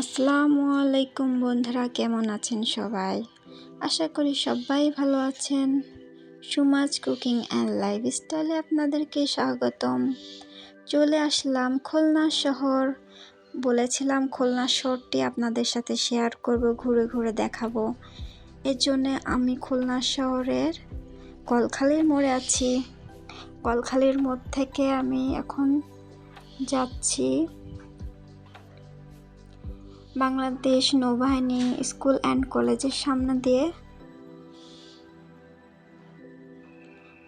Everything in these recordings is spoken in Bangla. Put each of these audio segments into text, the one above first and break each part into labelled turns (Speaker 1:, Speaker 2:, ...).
Speaker 1: আসসালামু আলাইকুম বন্ধুরা, কেমন আছেন সবাই? আশা করি সবাই ভালো আছেন। সুমাজ কুকিং অ্যান্ড লাইফস্টাইলে আপনাদেরকে স্বাগতম। চলে আসলাম খুলনা শহর। বলেছিলাম খুলনা শহরটি আপনাদের সাথে শেয়ার করব, ঘুরে ঘুরে দেখাবো। এর জন্যে আমি খুলনা শহরের কলখালির মোড়ে আছি। কলখালির মোড় থেকে আমি এখন যাচ্ছি। বাংলাদেশ নৌবাহিনী স্কুল অ্যান্ড কলেজের সামনে দিয়ে।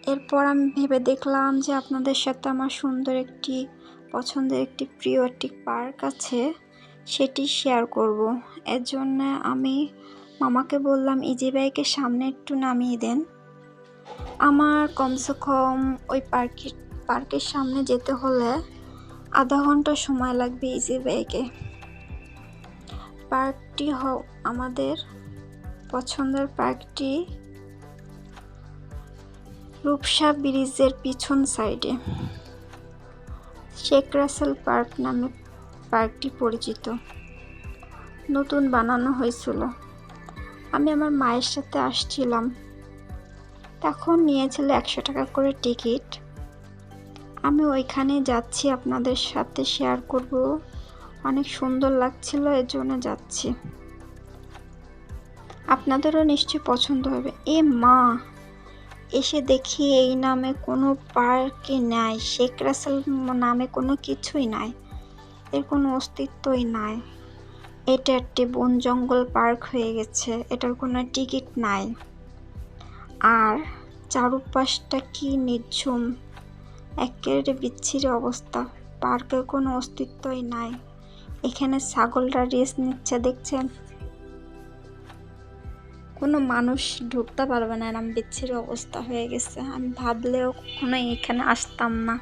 Speaker 1: এরপর আমি ভেবে দেখলাম যে আপনাদের সাথে আমার সুন্দর একটি, পছন্দের একটি প্রিয় একটি পার্ক আছে, সেটি শেয়ার করব। এর জন্য আমি মামাকে বললাম, ইজি বাইকে সামনে একটু নামিয়ে দেন। আমার কমসে কম ওই পার্কের পার্কের সামনে যেতে হলে আধা ঘণ্টা সময় লাগবে ইজি বাইকে পার্কটি হ আমাদের পছন্দের পার্কটি রূপসা ব্রিজের পিছন সাইডে। শেখ রাসেল পার্ক নামে পার্কটি পরিচিত। নতুন বানানো হয়েছিল। আমি আমার মায়ের সাথে আসছিলাম। তখন নিয়েছিল একশো টাকা করে টিকিট। আমি ওইখানে যাচ্ছি, আপনাদের সাথে শেয়ার করব। অনেক সুন্দর লাগছিল, এর জন্য যাচ্ছি। আপনাদেরও নিশ্চয়ই পছন্দ হবে। এ মা, এসে দেখি এই নামে কোনো পার্কই নাই, শেখ রাসেল নামে কোনো কিছুই নাই, এর কোনো অস্তিত্বই নাই। এটা একটি বন জঙ্গল পার্ক হয়ে গেছে, এটার কোনো টিকিট নাই। আর চারুপাশটা কি নির্ঝুম একেবারে বিচ্ছিরি অবস্থা, পার্কের কোনো অস্তিত্বই নাই। এখানে ছাগলরা রেস্ট নিচ্ছে, দেখছেন? কোনো মানুষ ঢুকতে পারবে না, এরম বিচ্ছিরি অবস্থা হয়ে গেছে। আমি ভাবলেও কখনোই এখানে আসতাম না।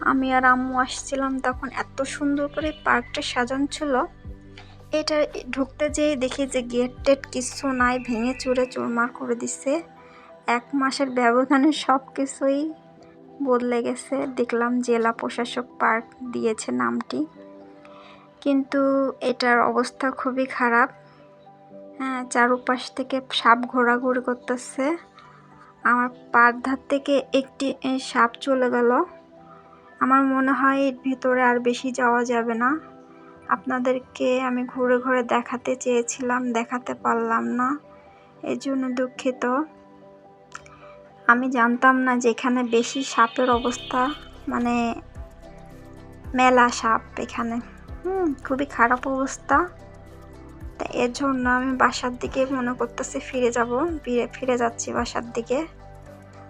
Speaker 1: আমি আর আম্মু আসছিলাম, তখন এত সুন্দর করে পার্কটা সাজানো ছিল এটা ঢুকতে যেয়ে দেখি যে গেট টেট কিছু নাই, ভেঙে চুরে চুরমার করে দিছে। এক মাসের ব্যবধানে সব কিছুই বদলে গেছে। দেখলাম জেলা প্রশাসক পার্ক দিয়েছে নামটি। কিন্তু এটার অবস্থা খুবই খারাপ। হ্যাঁ চারুপাশ থেকে সাপ ঘোরাঘুরি করতেছে। আমার পার ধার থেকে একটি সাপ চলে গেল। আমার মনে হয় এর ভিতরে আর বেশি যাওয়া যাবে না। আপনাদেরকে আমি ঘুরে ঘুরে দেখাতে চেয়েছিলাম, দেখাতে পারলাম না। এই জন্য দুঃখিত। আমি জানতাম না যে এখানে বেশি সাপের অবস্থা মানে মেলা সাপ এখানে। হুম, খুবই খারাপ অবস্থা। তা এর জন্য আমি বাসার দিকে মনে করতেছি ফিরে যাব, ফিরে ফিরে যাচ্ছি বাসার দিকে।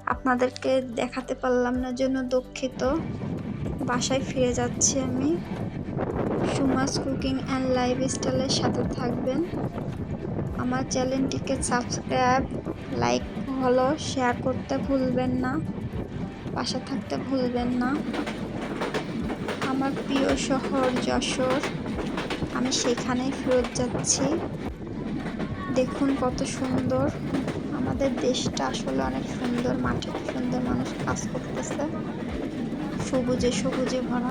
Speaker 1: আপনাদেরকে দেখাতে পারলাম না জন্য দুঃখিত। বাসায় ফিরে যাচ্ছি আমি। সুমাস কুকিং অ্যান্ড লাইফ স্টাইলের সাথে থাকবেন। আমার চ্যানেলটিকে সাবস্ক্রাইব, লাইক হলো শেয়ার করতে ভুলবেন না। পাশে থাকতে ভুলবেন না। আমার প্রিয় শহর যশোর। আমি সেখানে ফেরত যাচ্ছি। দেখুন কত সুন্দর। আমাদের দেশটা আসলে অনেক সুন্দর, মাঠে সুন্দর মানুষ কাজ করতেছে। সবুজে সবুজে ভরা।